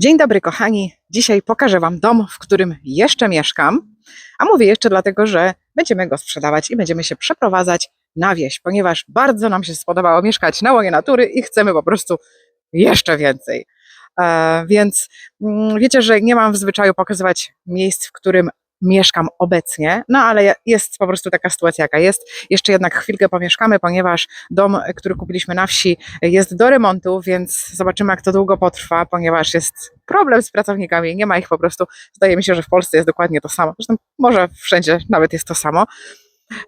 Dzień dobry, kochani. Dzisiaj pokażę Wam dom, w którym jeszcze mieszkam. A mówię jeszcze dlatego, że będziemy go sprzedawać i będziemy się przeprowadzać na wieś, ponieważ bardzo nam się spodobało mieszkać na łonie natury i chcemy po prostu jeszcze więcej. E, więc mm, wiecie, że nie mam w zwyczaju pokazywać miejsc, w którym mieszkam obecnie, no ale jest po prostu taka sytuacja, jaka jest. Jeszcze jednak chwilkę pomieszkamy, ponieważ dom, który kupiliśmy na wsi, jest do remontu, więc zobaczymy, jak to długo potrwa, ponieważ jest problem z pracownikami, nie ma ich po prostu. Zdaje mi się, że w Polsce jest dokładnie to samo. Zresztą może wszędzie nawet jest to samo.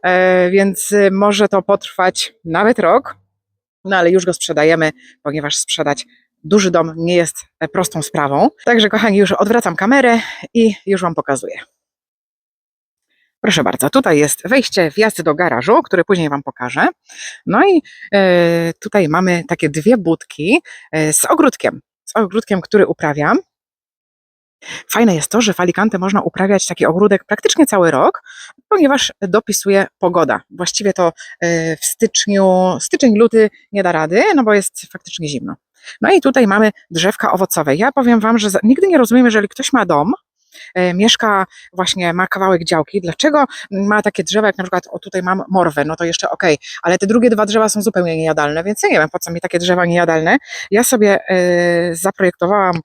E, więc y, może to potrwać nawet rok, no ale już go sprzedajemy, ponieważ sprzedać duży dom nie jest e, prostą sprawą. Także, kochani, już odwracam kamerę i już Wam pokazuję. Proszę bardzo, tutaj jest wejście, wjazd do garażu, który później Wam pokażę. No i e, tutaj mamy takie dwie budki e, z ogródkiem, z ogródkiem, który uprawiam. Fajne jest to, że w Alicante można uprawiać taki ogródek praktycznie cały rok, ponieważ dopisuje pogoda. Właściwie to e, w styczniu, styczeń, luty nie da rady, no bo jest faktycznie zimno. No i tutaj mamy drzewka owocowe. Ja powiem Wam, że nigdy nie rozumiem, jeżeli ktoś ma dom, mieszka właśnie, ma kawałek działki, dlaczego ma takie drzewa, jak na przykład, o tutaj mam morwę, no to jeszcze okej, ale te drugie dwa drzewa są zupełnie niejadalne, więc ja nie wiem, po co mi takie drzewa niejadalne. Ja sobie e, zaprojektowałam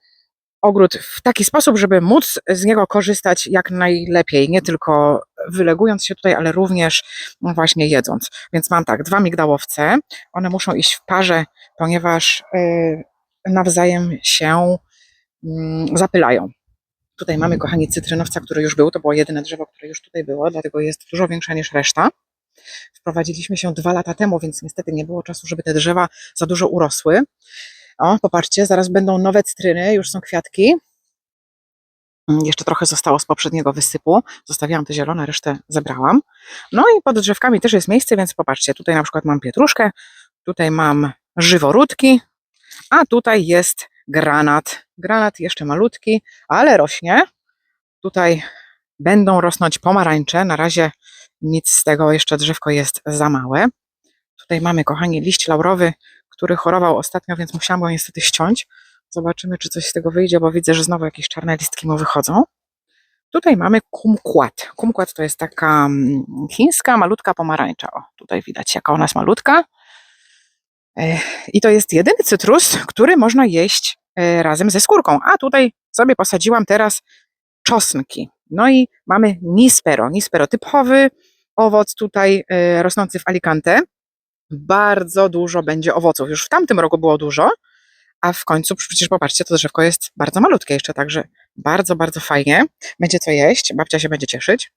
ogród w taki sposób, żeby móc z niego korzystać jak najlepiej, nie tylko wylegując się tutaj, ale również no właśnie jedząc. Więc mam tak, dwa migdałowce, one muszą iść w parze, ponieważ y, nawzajem się mm, zapylają. Tutaj mamy, kochani, cytrynowca, który już był, to było jedyne drzewo, które już tutaj było, dlatego jest dużo większe niż reszta. Wprowadziliśmy się dwa lata temu, więc niestety nie było czasu, żeby te drzewa za dużo urosły. O, popatrzcie, zaraz będą nowe cytryny, już są kwiatki. Mm, Jeszcze trochę zostało z poprzedniego wysypu. Zostawiałam te zielone, resztę zebrałam. No i pod drzewkami też jest miejsce, więc popatrzcie, tutaj na przykład mam pietruszkę, tutaj mam żyworódki, a tutaj jest granat. Granat jeszcze malutki, ale rośnie. Tutaj będą rosnąć pomarańcze. Na razie nic z tego, jeszcze drzewko jest za małe. Tutaj mamy, kochani, liść laurowy, który chorował ostatnio, więc musiałam go niestety ściąć. Zobaczymy, czy coś z tego wyjdzie, bo widzę, że znowu jakieś czarne listki mu wychodzą. Tutaj mamy kumquat. Kumquat to jest taka mm, chińska, malutka pomarańcza. O, tutaj widać, jaka ona jest malutka. I to jest jedyny cytrus, który można jeść e, razem ze skórką. A tutaj sobie posadziłam teraz czosnki. No i mamy nispero. Nispero typowy owoc tutaj e, rosnący w Alicante bardzo dużo będzie owoców. Już w tamtym roku było dużo, a w końcu przecież popatrzcie, to drzewko jest bardzo malutkie jeszcze, także bardzo, bardzo fajnie. Będzie co jeść, babcia się będzie cieszyć.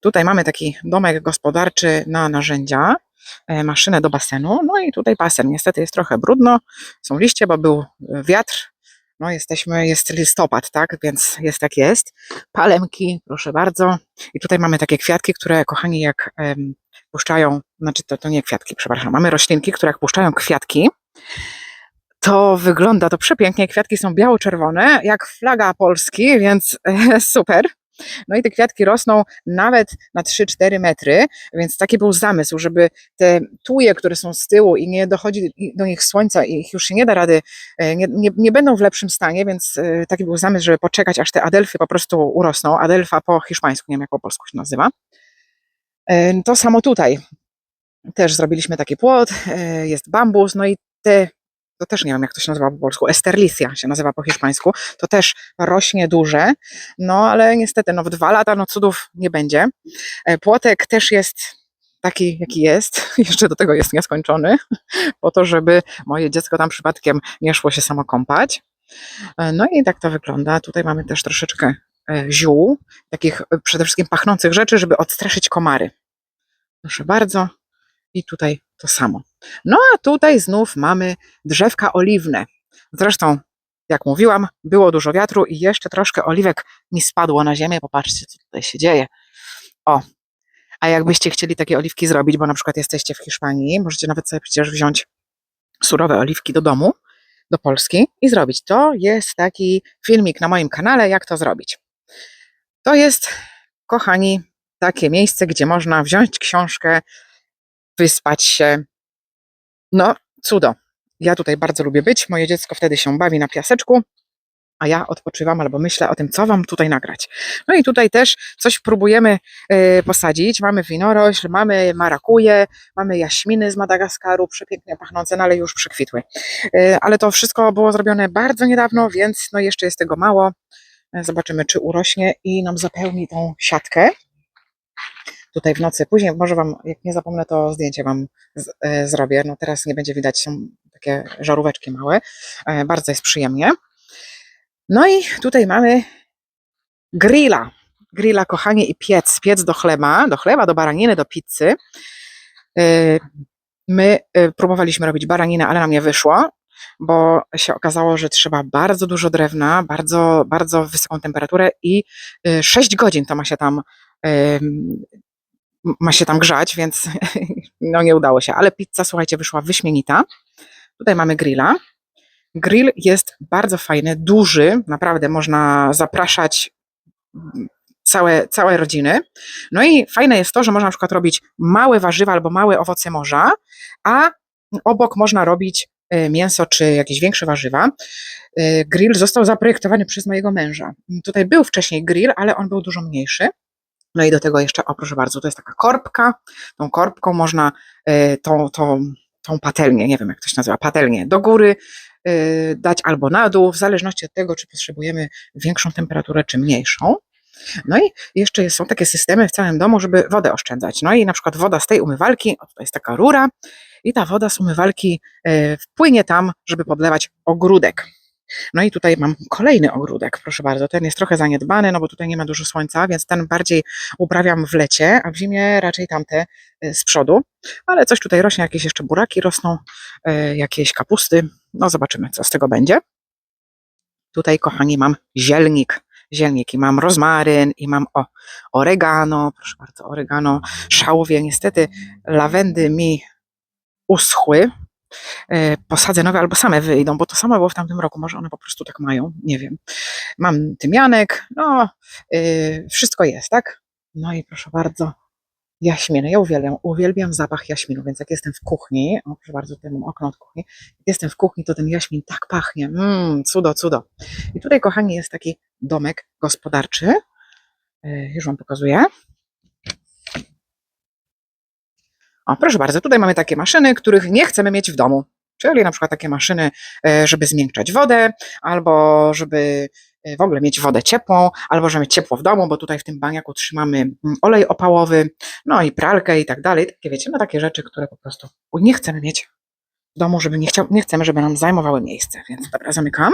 Tutaj mamy taki domek gospodarczy na narzędzia, maszynę do basenu, no i tutaj basen. Niestety jest trochę brudno, są liście, bo był e, wiatr. No jesteśmy, jest listopad, tak, więc jest jak jest. Palemki, proszę bardzo. I tutaj mamy takie kwiatki, które, kochani, jak puszczają, znaczy to, to nie kwiatki, przepraszam, mamy roślinki, które jak puszczają kwiatki, to wygląda to przepięknie. Kwiatki są biało-czerwone, jak flaga Polski, więc e, super. No i te kwiatki rosną nawet na 3-4 metry, więc taki był zamysł, żeby te tuje, które są z tyłu i nie dochodzi do nich słońca i ich już się nie da rady, e, nie, nie, nie będą w lepszym stanie, więc e, taki był zamysł, żeby poczekać, aż te adelfy po prostu urosną. Adelfa po hiszpańsku, nie wiem jak po polsku się nazywa. E, To samo tutaj. Też zrobiliśmy taki płot, jest bambus, no i te, to też nie wiem jak to się nazywa po polsku, esterlicia się nazywa po hiszpańsku, to też rośnie duże, no ale niestety no w dwa lata no cudów nie będzie. E, Płotek też jest taki jaki jest, jeszcze do tego jest nieskończony, po to, żeby moje dziecko tam przypadkiem nie szło się samo kąpać. E, No i tak to wygląda. Tutaj mamy też troszeczkę e, ziół, takich przede wszystkim pachnących rzeczy, żeby odstraszyć komary. Proszę bardzo. I tutaj to samo. No a tutaj znów mamy drzewka oliwne. Zresztą, jak mówiłam, było dużo wiatru i jeszcze troszkę oliwek mi spadło na ziemię. Popatrzcie, co tutaj się dzieje. O, a jakbyście chcieli takie oliwki zrobić, bo na przykład jesteście w Hiszpanii, możecie nawet sobie przecież wziąć surowe oliwki do domu, do Polski i zrobić. To jest taki filmik na moim kanale, jak to zrobić. To jest, kochani, takie miejsce, gdzie można wziąć książkę, wyspać się. No, cudo. Ja tutaj bardzo lubię być. Moje dziecko wtedy się bawi na piaseczku. a ja odpoczywam albo myślę o tym, co wam tutaj nagrać. No i tutaj też coś próbujemy e, posadzić. Mamy winorośl, mamy marakuje, mamy jaśminy z Madagaskaru, przepięknie pachnące, no ale już przekwitły. E, ale to wszystko było zrobione bardzo niedawno, więc no jeszcze jest tego mało. Zobaczymy, czy urośnie i nam zapełni tą siatkę tutaj w nocy. Później może wam, jak nie zapomnę, to zdjęcie wam z, e, zrobię. No teraz nie będzie widać, są takie żaróweczki małe. E, bardzo jest przyjemnie. No i tutaj mamy grilla. Grilla, kochanie, i piec. Piec do chleba, do chleba, do baraniny, do pizzy. E, My e, próbowaliśmy robić baraninę, ale nam nie wyszło, bo się okazało, że trzeba bardzo dużo drewna, bardzo, bardzo wysoką temperaturę i e, 6 godzin to ma się tam ma się tam grzać, więc no nie udało się. Ale pizza, słuchajcie, wyszła wyśmienita. Tutaj mamy grilla. Grill jest bardzo fajny, duży, naprawdę można zapraszać mm, całe, całe rodziny. No i fajne jest to, że można na przykład robić małe warzywa albo małe owoce morza, a obok można robić e, mięso czy jakieś większe warzywa. E, Grill został zaprojektowany przez mojego męża. Tutaj był wcześniej grill, ale on był dużo mniejszy. No i do tego jeszcze, o proszę bardzo, to jest taka korbka. Tą korbką można e, tą, tą, tą patelnię, nie wiem jak to się nazywa, patelnię do góry e, dać albo na dół, w zależności od tego, czy potrzebujemy większą temperaturę, czy mniejszą. No i jeszcze są takie systemy w całym domu, żeby wodę oszczędzać. No i na przykład woda z tej umywalki, o tutaj jest taka rura, i ta woda z umywalki e, wpłynie tam, żeby podlewać ogródek. No i tutaj mam kolejny ogródek, proszę bardzo. Ten jest trochę zaniedbany, no bo tutaj nie ma dużo słońca, więc ten bardziej uprawiam w lecie, a w zimie raczej tamte y, z przodu. Ale coś tutaj rośnie, jakieś jeszcze buraki rosną, y, jakieś kapusty. No zobaczymy, co z tego będzie. Tutaj, kochani, mam zielnik. Zielnik i mam rozmaryn i mam o, oregano, proszę bardzo, oregano, szałwie. Niestety lawendy mi uschły, posadzę nowe albo same wyjdą, bo to samo było w tamtym roku, może one po prostu tak mają, nie wiem. Mam tymianek, no yy, wszystko jest, tak? No i proszę bardzo, jaśminy. Ja uwielbiam, uwielbiam zapach jaśminu, więc jak jestem w kuchni, o proszę bardzo, tutaj mam okno od kuchni, jak jestem w kuchni, to ten jaśmin tak pachnie, mmm, cudo, cudo. I tutaj, kochani, jest taki domek gospodarczy, Yy, już wam pokazuję. O, proszę bardzo, tutaj mamy takie maszyny, których nie chcemy mieć w domu. Czyli na przykład takie maszyny, e, żeby zmiękczać wodę, albo żeby e, w ogóle mieć wodę ciepłą, albo żeby mieć ciepło w domu, bo tutaj w tym baniaku trzymamy mm, olej opałowy, no i pralkę i tak dalej. Takie wiecie, no takie rzeczy, które po prostu nie chcemy mieć w domu, żeby nie, chciał, nie chcemy, żeby nam zajmowały miejsce. Więc dobra, zamykam.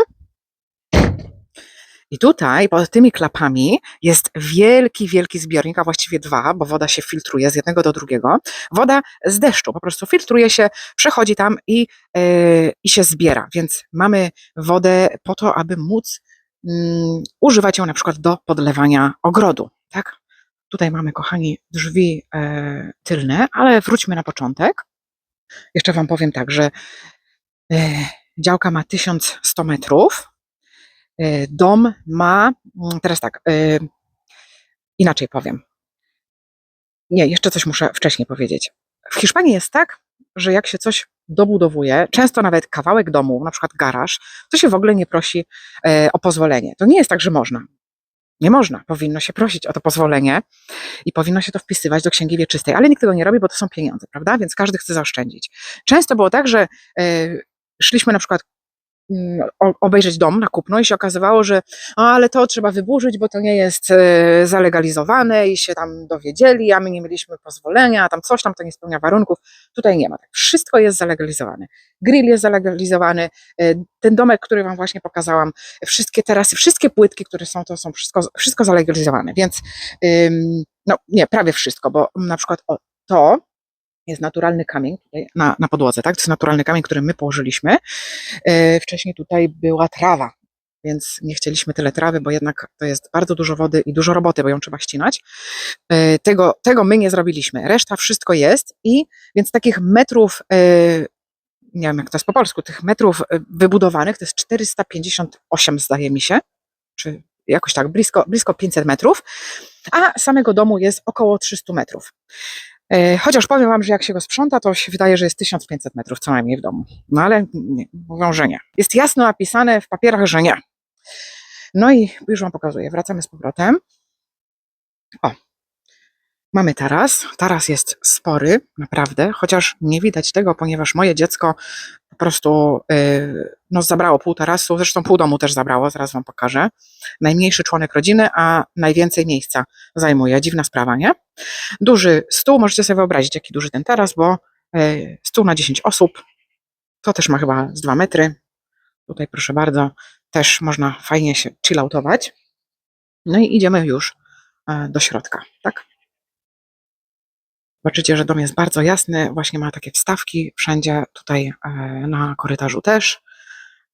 I tutaj pod tymi klapami jest wielki, wielki zbiornik, a właściwie dwa, bo woda się filtruje z jednego do drugiego. Woda z deszczu po prostu filtruje się, przechodzi tam i, yy, i się zbiera. Więc mamy wodę po to, aby móc mm, używać ją na przykład do podlewania ogrodu. Tak? Tutaj mamy, kochani, drzwi e, tylne, ale wróćmy na początek. Jeszcze Wam powiem tak, że e, działka ma 1100 metrów. E, Dom ma, mm, teraz tak, e, inaczej powiem. Nie, jeszcze coś muszę wcześniej powiedzieć. W Hiszpanii jest tak, że jak się coś dobudowuje, często nawet kawałek domu, na przykład garaż, to się w ogóle nie prosi e, o pozwolenie. To nie jest tak, że można. Nie można. Powinno się prosić o to pozwolenie i powinno się to wpisywać do księgi wieczystej, ale nikt tego nie robi, bo to są pieniądze, prawda? Więc każdy chce zaoszczędzić. Często było tak, że szliśmy na przykład obejrzeć dom na kupno i się okazywało, że ale to trzeba wyburzyć, bo to nie jest e, zalegalizowane i się tam dowiedzieli, a my nie mieliśmy pozwolenia, a tam coś tam to nie spełnia warunków. Tutaj nie ma tak. Wszystko jest zalegalizowane. Grill jest zalegalizowany, e, ten domek, który wam właśnie pokazałam, wszystkie terasy, wszystkie płytki, które są, to są wszystko, wszystko zalegalizowane, więc no nie, prawie wszystko, bo na przykład o, to jest naturalny kamień tutaj na, na podłodze, tak? To jest naturalny kamień, który my położyliśmy. E, wcześniej tutaj była trawa, więc nie chcieliśmy tyle trawy, bo jednak to jest bardzo dużo wody i dużo roboty, bo ją trzeba ścinać. E, tego, tego my nie zrobiliśmy. Reszta wszystko jest i więc takich metrów, e, nie wiem jak to jest po polsku, tych metrów wybudowanych to jest 458 zdaje mi się, czy jakoś tak, blisko, blisko 500 metrów, a samego domu jest około 300 metrów. E, Chociaż powiem Wam, że jak się go sprząta, to się wydaje, że jest 1500 metrów co najmniej w domu. No ale nie, mówią, że nie. Jest jasno napisane w papierach, że nie. No i już Wam pokazuję. Wracamy z powrotem. O, mamy taras. Taras jest spory, naprawdę, chociaż nie widać tego, ponieważ moje dziecko po prostu yy, no, zabrało pół tarasu, zresztą pół domu też zabrało, zaraz Wam pokażę. Najmniejszy członek rodziny, a najwięcej miejsca zajmuje. Dziwna sprawa, nie? Duży stół, możecie sobie wyobrazić, jaki duży ten taras, bo yy, stół na 10 osób, to też ma chyba z 2 metry. Tutaj proszę bardzo, też można fajnie się chilloutować. No i idziemy już e, do środka, tak? Zobaczycie, że dom jest bardzo jasny, właśnie ma takie wstawki wszędzie, tutaj e, na korytarzu też,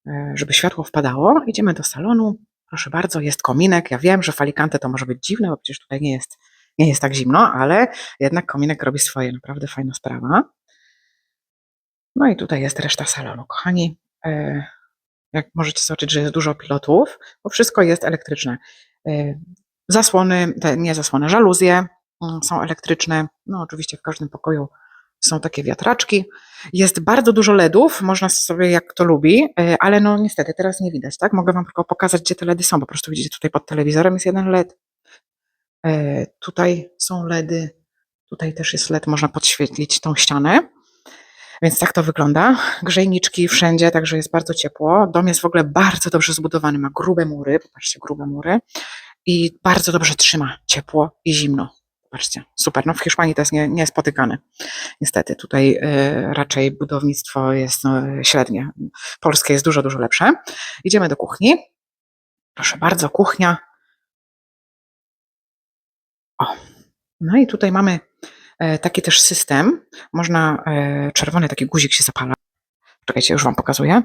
e, żeby światło wpadało. Idziemy do salonu, proszę bardzo, jest kominek. Ja wiem, że falikante to może być dziwne, bo przecież tutaj nie jest, nie jest tak zimno, ale jednak kominek robi swoje, naprawdę fajna sprawa. No i tutaj jest reszta salonu, kochani. E, Jak możecie zobaczyć, że jest dużo pilotów, bo wszystko jest elektryczne. Zasłony, te nie zasłony, żaluzje są elektryczne. No oczywiście w każdym pokoju są takie wiatraczki. Jest bardzo dużo LEDów, można sobie jak kto lubi, e, ale no niestety teraz nie widać, tak? Mogę wam tylko pokazać, gdzie te LEDy są. Po prostu widzicie, tutaj pod telewizorem jest jeden LED. E, Tutaj są LEDy. Tutaj też jest LED, można podświetlić tą ścianę. Więc tak to wygląda. Grzejniczki wszędzie, także jest bardzo ciepło. Dom jest w ogóle bardzo dobrze zbudowany, ma grube mury, popatrzcie, grube mury i bardzo dobrze trzyma ciepło i zimno. Patrzcie, super. No w Hiszpanii to jest nie, niespotykane. Niestety, tutaj y, raczej budownictwo jest no, średnie. Polskie jest dużo, dużo lepsze. Idziemy do kuchni. Proszę bardzo, kuchnia. O, no i tutaj mamy e, taki też system. Można, e, czerwony taki guzik się zapala. Czekajcie, już Wam pokazuję.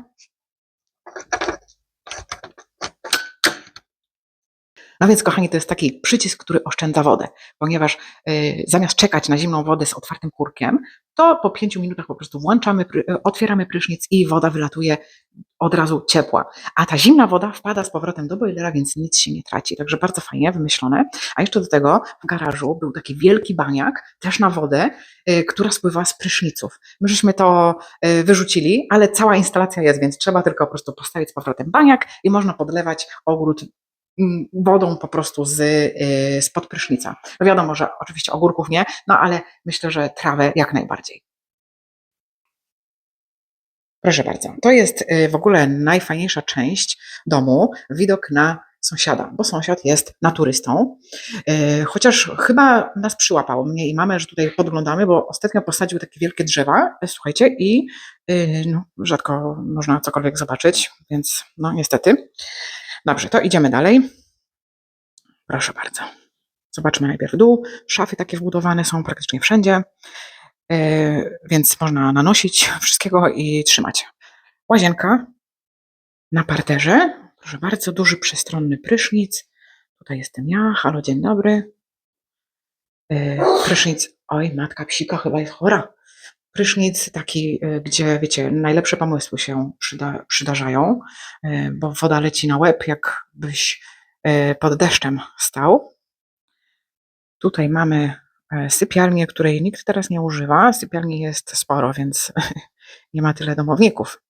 No więc, kochani, to jest taki przycisk, który oszczędza wodę, ponieważ y, zamiast czekać na zimną wodę z otwartym kurkiem, to po pięciu minutach po prostu włączamy, y, otwieramy prysznic i woda wylatuje od razu ciepła. A ta zimna woda wpada z powrotem do boilera, więc nic się nie traci. Także bardzo fajnie wymyślone. A jeszcze do tego w garażu był taki wielki baniak, też na wodę, y, która spływała z pryszniców. My żeśmy to wyrzucili, ale cała instalacja jest, więc trzeba tylko po prostu postawić z powrotem baniak i można podlewać ogród wodą po prostu z, y, spod prysznica. No wiadomo, że oczywiście ogórków nie, no ale myślę, że trawę jak najbardziej. Proszę bardzo, to jest y, w ogóle najfajniejsza część domu, widok na sąsiada, bo sąsiad jest naturystą. Y, Chociaż chyba nas przyłapał, mnie i mamę, że tutaj podglądamy, bo ostatnio posadził takie wielkie drzewa, y, słuchajcie, i no, rzadko można cokolwiek zobaczyć, więc no niestety. Dobrze, to idziemy dalej. Proszę bardzo. Zobaczmy najpierw dół. Szafy takie wbudowane są praktycznie wszędzie, yy, więc można nanosić wszystkiego i trzymać. Łazienka na parterze. Proszę bardzo, duży przestronny prysznic. Tutaj jestem ja. Halo, dzień dobry. Yy, Prysznic. Oj, matka psika chyba jest chora. Prysznic taki, yy, gdzie wiecie, najlepsze pomysły się przyda, przydarzają, yy, bo woda leci na łeb, jakbyś yy, pod deszczem stał. Tutaj mamy e, sypialnię, której nikt teraz nie używa. Sypialni jest sporo, więc nie ma tyle domowników.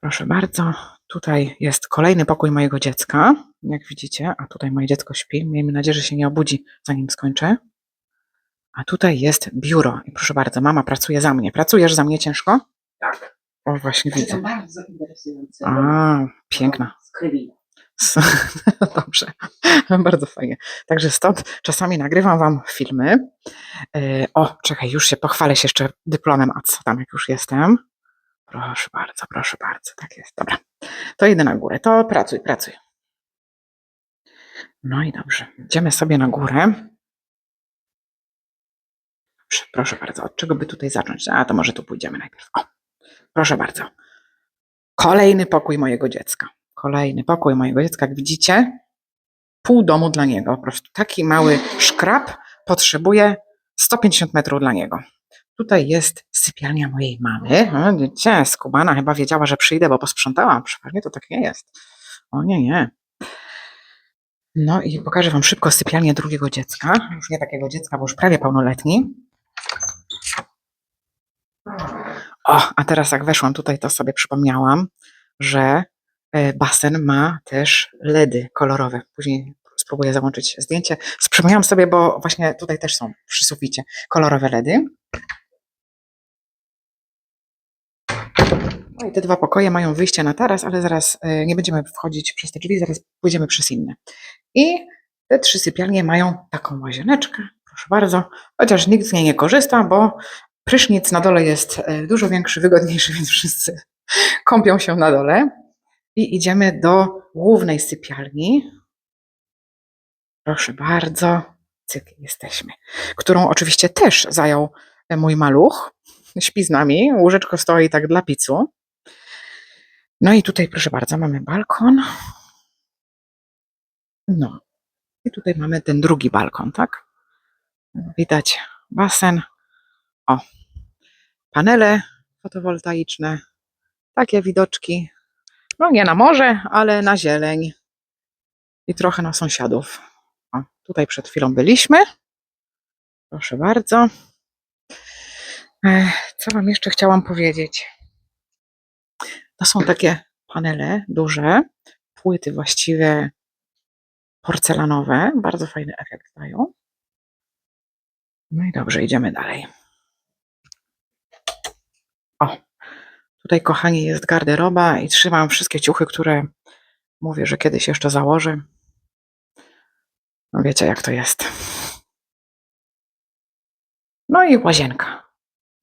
Proszę bardzo, tutaj jest kolejny pokój mojego dziecka, jak widzicie, a tutaj moje dziecko śpi. Miejmy nadzieję, że się nie obudzi, zanim skończę. A tutaj jest biuro. I proszę bardzo, mama pracuje za mnie. Pracujesz za mnie ciężko? Tak, O, właśnie to widzę. bardzo interesujące. A, piękna. Skrywina. Dobrze, bardzo fajnie. Także stąd czasami nagrywam Wam filmy. E, O, czekaj, już się pochwalę się jeszcze dyplomem, a co tam, jak już jestem. Proszę bardzo, proszę bardzo, tak jest, dobra. To idę na górę, to pracuj, pracuj. No i dobrze, idziemy sobie na górę. Proszę bardzo, od czego by tutaj zacząć? A to może tu pójdziemy najpierw. O, proszę bardzo. Kolejny pokój mojego dziecka. Kolejny pokój mojego dziecka, jak widzicie, pół domu dla niego. Po prostu taki mały szkrab potrzebuje 150 metrów dla niego. Tutaj jest sypialnia mojej mamy. Widzicie, skubana chyba wiedziała, że przyjdę, bo posprzątałam. Przypadnie to tak nie jest. O nie, nie. No i pokażę wam szybko sypialnię drugiego dziecka. Już nie takiego dziecka, bo już prawie pełnoletni. O, a teraz jak weszłam tutaj, to sobie przypomniałam, że e, basen ma też LEDy kolorowe. Później spróbuję załączyć zdjęcie. Przypomniałam sobie, bo właśnie tutaj też są przy suficie kolorowe LEDy. No i te dwa pokoje mają wyjście na taras, ale zaraz e, nie będziemy wchodzić przez te drzwi, zaraz pójdziemy przez inne. I te trzy sypialnie mają taką łazieneczkę, proszę bardzo, chociaż nikt z niej nie korzysta, bo prysznic na dole jest e, dużo większy, wygodniejszy, więc wszyscy kąpią się na dole. I idziemy do głównej sypialni. Proszę bardzo, cyk, jesteśmy. Którą oczywiście też zajął e, mój maluch. Śpi z nami, łóżeczko stoi tak dla picu. No i tutaj, proszę bardzo, mamy balkon. No. I tutaj mamy ten drugi balkon, tak? Widać basen. O, panele fotowoltaiczne. Takie widoczki. No nie na morze, ale na zieleń. I trochę na sąsiadów. O, tutaj przed chwilą byliśmy. Proszę bardzo. Co Wam jeszcze chciałam powiedzieć? To są takie panele duże, płyty właściwie porcelanowe. Bardzo fajny efekt dają. No i dobrze, idziemy dalej. O, tutaj kochani jest garderoba i trzymam wszystkie ciuchy, które mówię, że kiedyś jeszcze założę. No wiecie jak to jest. No i łazienka.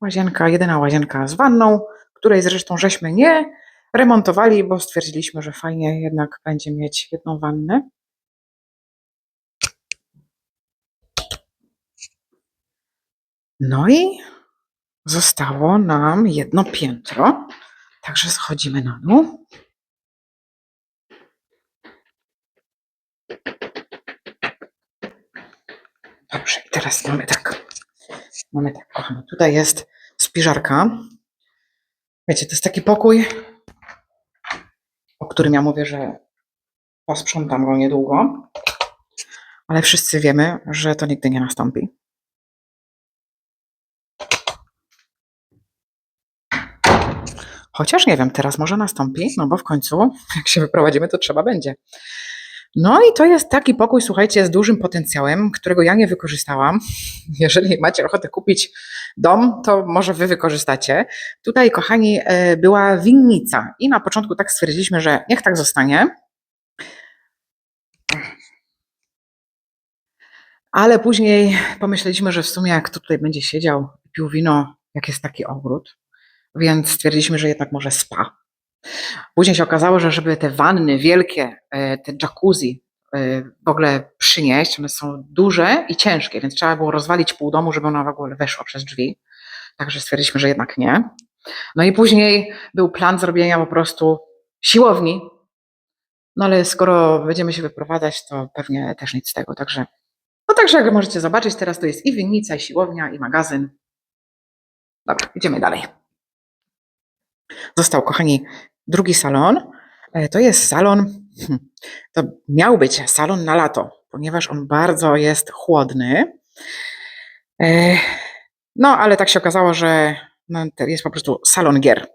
Łazienka, jedyna łazienka z wanną, której zresztą żeśmy nie remontowali, bo stwierdziliśmy, że fajnie jednak będzie mieć jedną wannę. No i zostało nam jedno piętro, także schodzimy na dół. Dobrze, i teraz mamy tak. Mamy tak, kochani, tutaj jest spiżarka. Wiecie, to jest taki pokój, o którym ja mówię, że posprzątam go niedługo, ale wszyscy wiemy, że to nigdy nie nastąpi. Chociaż nie wiem, teraz może nastąpi, no bo w końcu, jak się wyprowadzimy, to trzeba będzie. No i to jest taki pokój, słuchajcie, z dużym potencjałem, którego ja nie wykorzystałam. Jeżeli macie ochotę kupić dom, to może wy wykorzystacie. Tutaj, kochani, e, była winnica i na początku tak stwierdziliśmy, że niech tak zostanie. Ale później pomyśleliśmy, że w sumie jak tutaj będzie siedział pił wino, jak jest taki ogród, więc stwierdziliśmy, że jednak może spa. Później się okazało, że żeby te wanny wielkie, e, te jacuzzi e, w ogóle przynieść, one są duże i ciężkie, więc trzeba było rozwalić pół domu, żeby ona w ogóle weszła przez drzwi. Także stwierdziliśmy, że jednak nie. No i później był plan zrobienia po prostu siłowni. No ale skoro będziemy się wyprowadzać, to pewnie też nic z tego. Także, no także jak możecie zobaczyć, teraz to jest i winnica, i siłownia, i magazyn. Dobra, idziemy dalej. Został, kochani, drugi salon. E, To jest salon, hmm, to miał być salon na lato, ponieważ on bardzo jest chłodny. E, No, ale tak się okazało, że no, jest po prostu salon gier.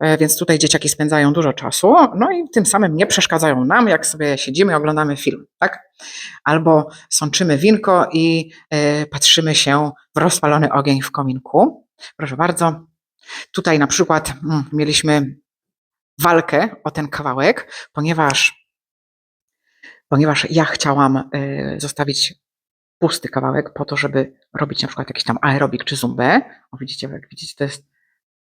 E, Więc tutaj dzieciaki spędzają dużo czasu, no i tym samym nie przeszkadzają nam, jak sobie siedzimy i oglądamy film, tak? Albo sączymy winko i patrzymy się w rozpalony ogień w kominku. Proszę bardzo. Tutaj na przykład mm, mieliśmy walkę o ten kawałek, ponieważ, ponieważ ja chciałam y, zostawić pusty kawałek po to, żeby robić na przykład jakiś tam aerobik czy zumbę. O, widzicie, jak widzicie, to jest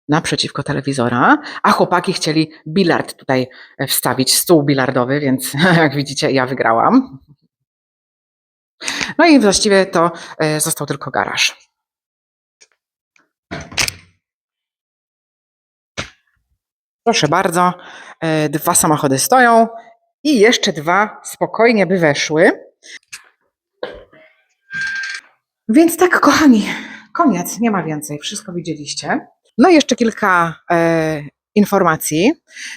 naprzeciwko telewizora, a chłopaki chcieli bilard tutaj e, wstawić, stół bilardowy, więc jak widzicie, ja wygrałam. No i właściwie to e, został tylko garaż. Proszę bardzo, e, dwa samochody stoją i jeszcze dwa spokojnie by weszły. Więc tak, kochani, koniec, nie ma więcej, wszystko widzieliście. No i jeszcze kilka e, informacji.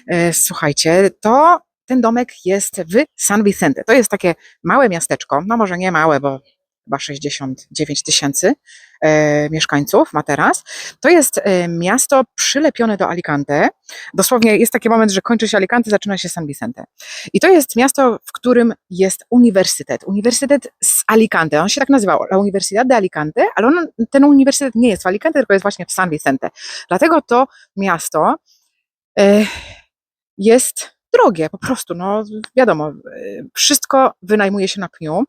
E, słuchajcie, to ten domek jest w San Vicente. To jest takie małe miasteczko, no może nie małe, bo chyba 69 tysięcy e, mieszkańców ma teraz. To jest e, miasto przylepione do Alicante. Dosłownie jest taki moment, że kończy się Alicante, zaczyna się San Vicente. I to jest miasto, w którym jest uniwersytet. Uniwersytet z Alicante. On się tak nazywał, La Universidad de Alicante, ale on, ten uniwersytet nie jest w Alicante, tylko jest właśnie w San Vicente. Dlatego to miasto e, jest drogie, po prostu, no wiadomo, wszystko wynajmuje się na pniu.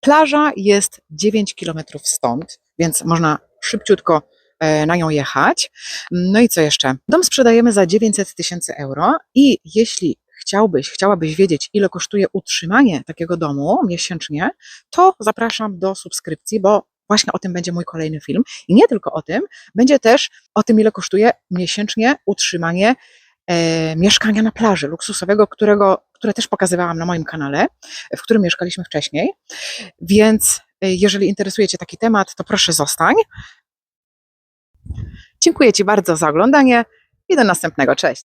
Plaża jest 9 kilometrów stąd, więc można szybciutko e, na nią jechać. No i co jeszcze? Dom sprzedajemy za 900 tysięcy euro i jeśli chciałbyś, chciałabyś wiedzieć, ile kosztuje utrzymanie takiego domu miesięcznie, to zapraszam do subskrypcji, bo właśnie o tym będzie mój kolejny film. I nie tylko o tym, będzie też o tym, ile kosztuje miesięcznie utrzymanie mieszkania na plaży luksusowego, którego, które też pokazywałam na moim kanale, w którym mieszkaliśmy wcześniej. Więc e, jeżeli interesuje Cię taki temat, to proszę zostań. Dziękuję Ci bardzo za oglądanie i do następnego. Cześć.